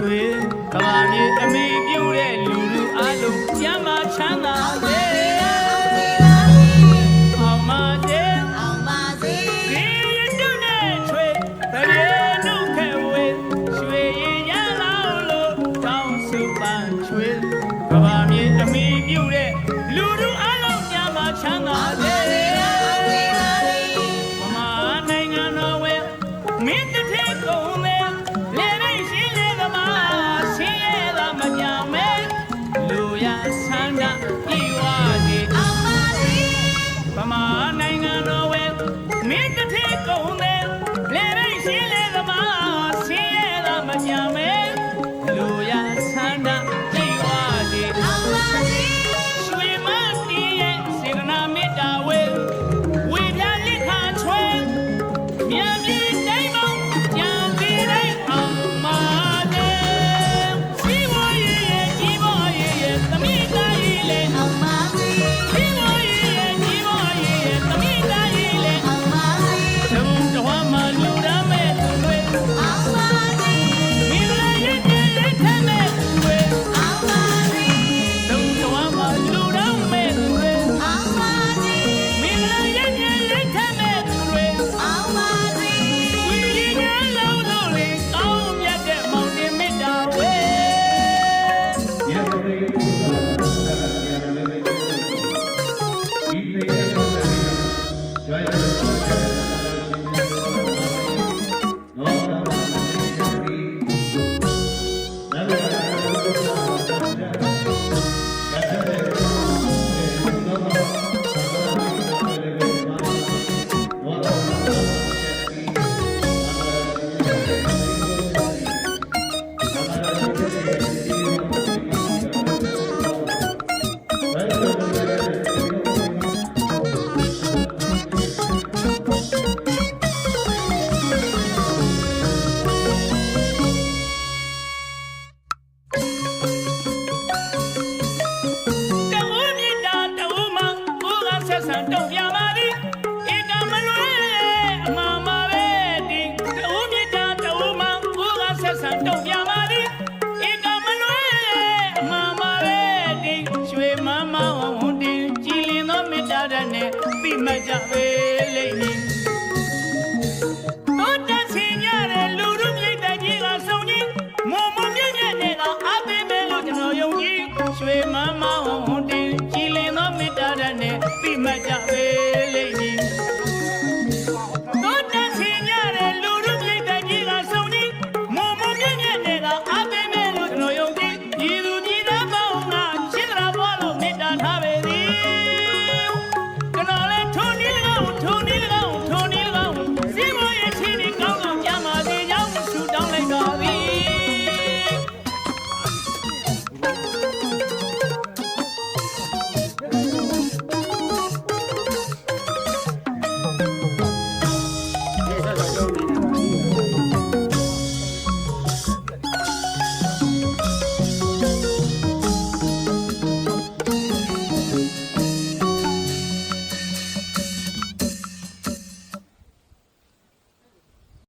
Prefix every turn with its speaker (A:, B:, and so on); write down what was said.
A: စုပန်းချွေကဘာမြေအမိပြုတဲ့လူလူအလုံးကျမ်းမာချမ်းသာစေအောင်မစေဒီရတုနဲ့ချွေတရေနုခဲဝေရွှေရည်ရလောင်းလို့တောင်းစုပန်းချွေကဘာမြေအမိပြု တစ်ထည့်ကုန်လေလေရိတ်ရှင်းလေသမားဆင်းရဲသာမကြောင်မဲလူရဆန္ဒပြေဝစေရွှေမတီးရဲ့စေတနာမေတ္တာဝဲဝေပြလက်ခါချွဲမြန်ပြည် လိမ့်မည်တို့တက်ဆင်ရတဲ့လူတို့မြိတ်တက်ကြီးကစုံကြီးမုံမုံမြင့်မြတ်နဲ့ကအပိမဲလို့ကျွန်တော်ယုံကြည်ရွှေမမဟွန်တင်ကြည်လင်သောမေတ္တာဓာတ်နဲ့ပြိမတ်ကြပေ